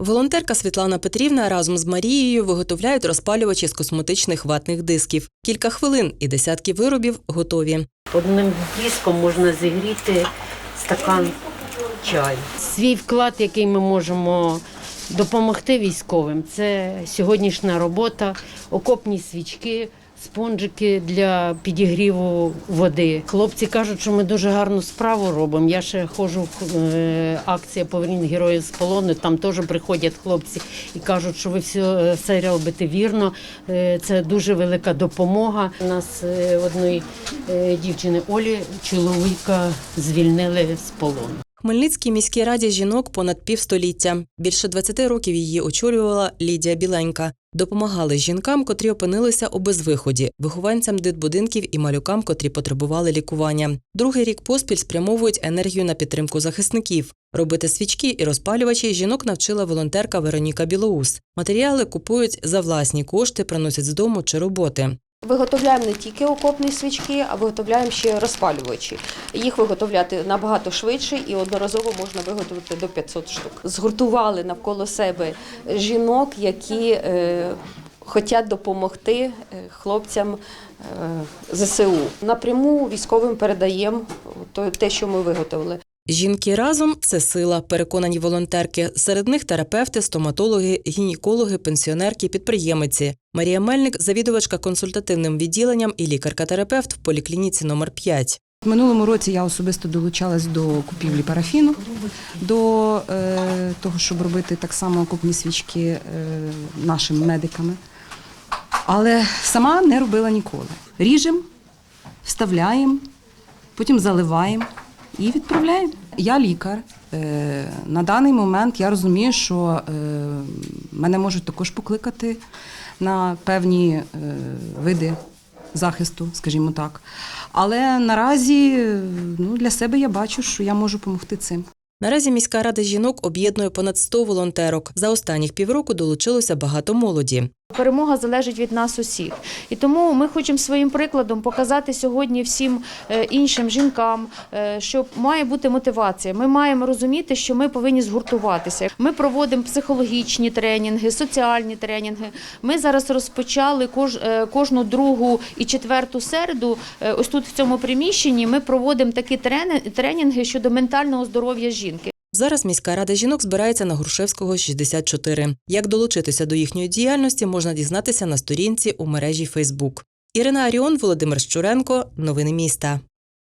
Волонтерка Світлана Петрівна разом з Марією виготовляють розпалювачі з косметичних ватних дисків. Кілька хвилин і десятки виробів готові. Одним диском можна зігріти стакан чаю. Свій вклад, який ми можемо допомогти військовим, це сьогоднішня робота, окопні свічки. Спонжики для підігріву води. Хлопці кажуть, що ми дуже гарну справу робимо. Я ще ходжу в е, акція Повернень героїв з полону. Там теж приходять хлопці і кажуть, що ви все, все робите вірно. Е, Це дуже велика допомога. У нас е, одної дівчини Олі чоловіка звільнили з полону. Хмельницькій міській раді жінок понад півстоліття. Більше 20 років її очолювала Лідія Біленька. Допомагали жінкам, котрі опинилися у безвиході, вихованцям дитбудинків і малюкам, котрі потребували лікування. Другий рік поспіль спрямовують енергію на підтримку захисників. Робити свічки і розпалювачі жінок навчила волонтерка Вероніка Білоус. Матеріали купують за власні кошти, приносять з дому чи роботи. Виготовляємо не тільки окопні свічки, а виготовляємо ще розпалювачі. Їх виготовляти набагато швидше і одноразово можна виготовити до 500 штук. Згуртували навколо себе жінок, які е, хочуть допомогти е, хлопцям е, ЗСУ. Напряму військовим передаємо те, що ми виготовили. Жінки разом це сила, переконані волонтерки. Серед них терапевти, стоматологи, гінекологи, пенсіонерки, підприємиці. Марія Мельник, завідувачка консультативним відділенням і лікарка-терапевт в поліклініці номер 5. В минулому році я особисто долучалась до купівлі парафіну, до е, того, щоб робити так само окопні свічки е, нашими медиками. Але сама не робила ніколи. Ріжемо, вставляємо, потім заливаємо і відправляємо. Я лікар. Е, на даний момент я розумію, що е, мене можуть також покликати на певні е, види захисту, скажімо так. Але наразі ну, для себе я бачу, що я можу допомогти цим. Наразі міська рада жінок об'єднує понад 100 волонтерок. За останніх півроку долучилося багато молоді. Перемога залежить від нас усіх, і тому ми хочемо своїм прикладом показати сьогодні всім е, іншим жінкам, е, що має бути мотивація. Ми маємо розуміти, що ми повинні згуртуватися. Ми проводимо психологічні тренінги, соціальні тренінги. Ми зараз розпочали е, кожну другу і четверту середу. Ось тут в цьому приміщенні ми проводимо такі тренінги щодо ментального здоров'я жінки. Зараз міська рада жінок збирається на Грушевського 64. Як долучитися до їхньої діяльності, можна дізнатися на сторінці у мережі Фейсбук. Ірина Аріон, Володимир Щуренко. Новини міста.